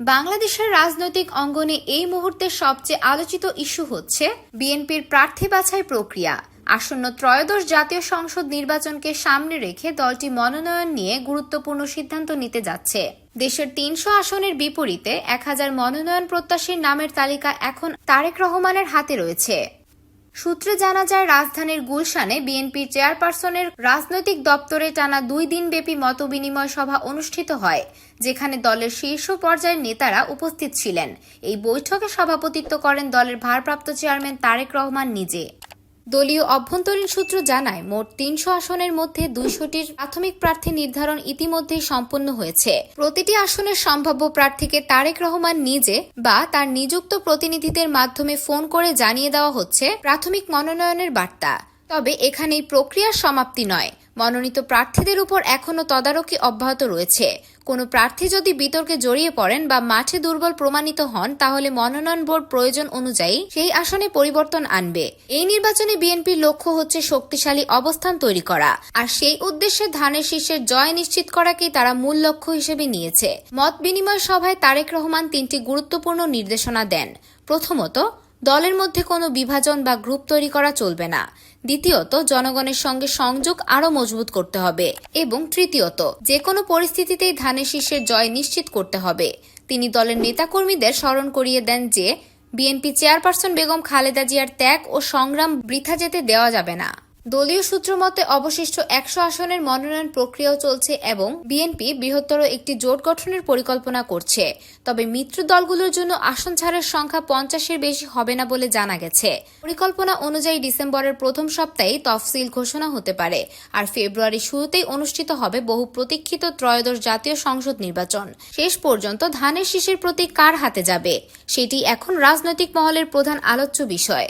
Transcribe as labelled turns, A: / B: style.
A: বাংলাদেশের রাজনৈতিক অঙ্গনে এই মুহূর্তে সবচেয়ে আলোচিত ইস্যু হচ্ছে বিএনপির প্রার্থী বাছাই প্রক্রিয়া। আসন্ন ত্রয়োদশ জাতীয় সংসদ নির্বাচনকে সামনে রেখে দলটি মনোনয়ন নিয়ে গুরুত্বপূর্ণ সিদ্ধান্ত নিতে যাচ্ছে। দেশের তিনশো আসনের বিপরীতে এক হাজার মনোনয়ন প্রত্যাশীর নামের তালিকা এখন তারেক রহমানের হাতে রয়েছে। সূত্রে জানা যায়, রাজধানীর গুলশানে বিএনপির চেয়ারপারসনের রাজনৈতিক দপ্তরে টানা দুই দিনব্যাপী মতবিনিময় সভা অনুষ্ঠিত হয়, যেখানে দলের শীর্ষ পর্যায়ের নেতারা উপস্থিত ছিলেন। এই বৈঠকে সভাপতিত্ব করেন দলের ভারপ্রাপ্ত চেয়ারম্যান তারেক রহমান নিজে। দলীয় অভ্যন্তরীণ সূত্র জানায়, মোট তিনশো আসনের মধ্যে দুইশোটির প্রাথমিক প্রার্থী নির্ধারণ ইতিমধ্যেই সম্পন্ন হয়েছে। প্রতিটি আসনের সম্ভাব্য প্রার্থীকে তারেক রহমান নিজে বা তার নিযুক্ত প্রতিনিধিদের মাধ্যমে ফোন করে জানিয়ে দেওয়া হচ্ছে প্রাথমিক মনোনয়নের বার্তা। তবে এখানেই প্রক্রিয়ার সমাপ্তি নয়। মনোনীত প্রার্থীদের উপর এখনও তদারকি অব্যাহত রয়েছে। কোনো প্রার্থী যদি বিতর্কে জড়িয়ে পড়েন বা মাঠে দুর্বল প্রমাণিত হন, তাহলে মনোনয়ন বোর্ড প্রয়োজন অনুযায়ী সেই আসনে পরিবর্তন আনবে। এই নির্বাচনে বিএনপির লক্ষ্য হচ্ছে শক্তিশালী অবস্থান তৈরি করা। আর সেই উদ্দেশ্যে ধানের শীর্ষের জয় নিশ্চিত করাকেই তারা মূল লক্ষ্য হিসেবে নিয়েছে। মত বিনিময় সভায় তারেক রহমান তিনটি গুরুত্বপূর্ণ নির্দেশনা দেন। প্রথমত দলের মধ্যে কোনো বিভাজন বা গ্রুপ তৈরি করা চলবে না। দ্বিতীয়ত, জনগণের সঙ্গে সংযোগ আরও মজবুত করতে হবে। এবং তৃতীয়ত যে কোনো পরিস্থিতিতেই ধানের শীর্ষের জয় নিশ্চিত করতে হবে। তিনি দলের নেতাকর্মীদের স্মরণ করিয়ে দেন যে, বিএনপি চেয়ারপারসন বেগম খালেদা জিয়ার ত্যাগ ও সংগ্রাম বৃথা যেতে দেওয়া যাবে না। দলীয় সূত্র মতে, অবশিষ্ট একশো আসনের মনোনয়ন প্রক্রিয়াও চলছে এবং বিএনপি বৃহত্তর একটি জোট গঠনের পরিকল্পনা করছে। তবে মিত্র দলগুলোর জন্য আসন ছাড়ের সংখ্যা পঞ্চাশের বেশি হবে না বলে জানা গেছে। পরিকল্পনা অনুযায়ী ডিসেম্বরের প্রথম সপ্তাহেই তফসিল ঘোষণা হতে পারে আর ফেব্রুয়ারি শুরুতেই অনুষ্ঠিত হবে বহু প্রতীক্ষিত ত্রয়োদশ জাতীয় সংসদ নির্বাচন। শেষ পর্যন্ত ধানের শীষের প্রতীক কার হাতে যাবে? সেটি এখন রাজনৈতিক মহলের প্রধান আলোচ্য বিষয়।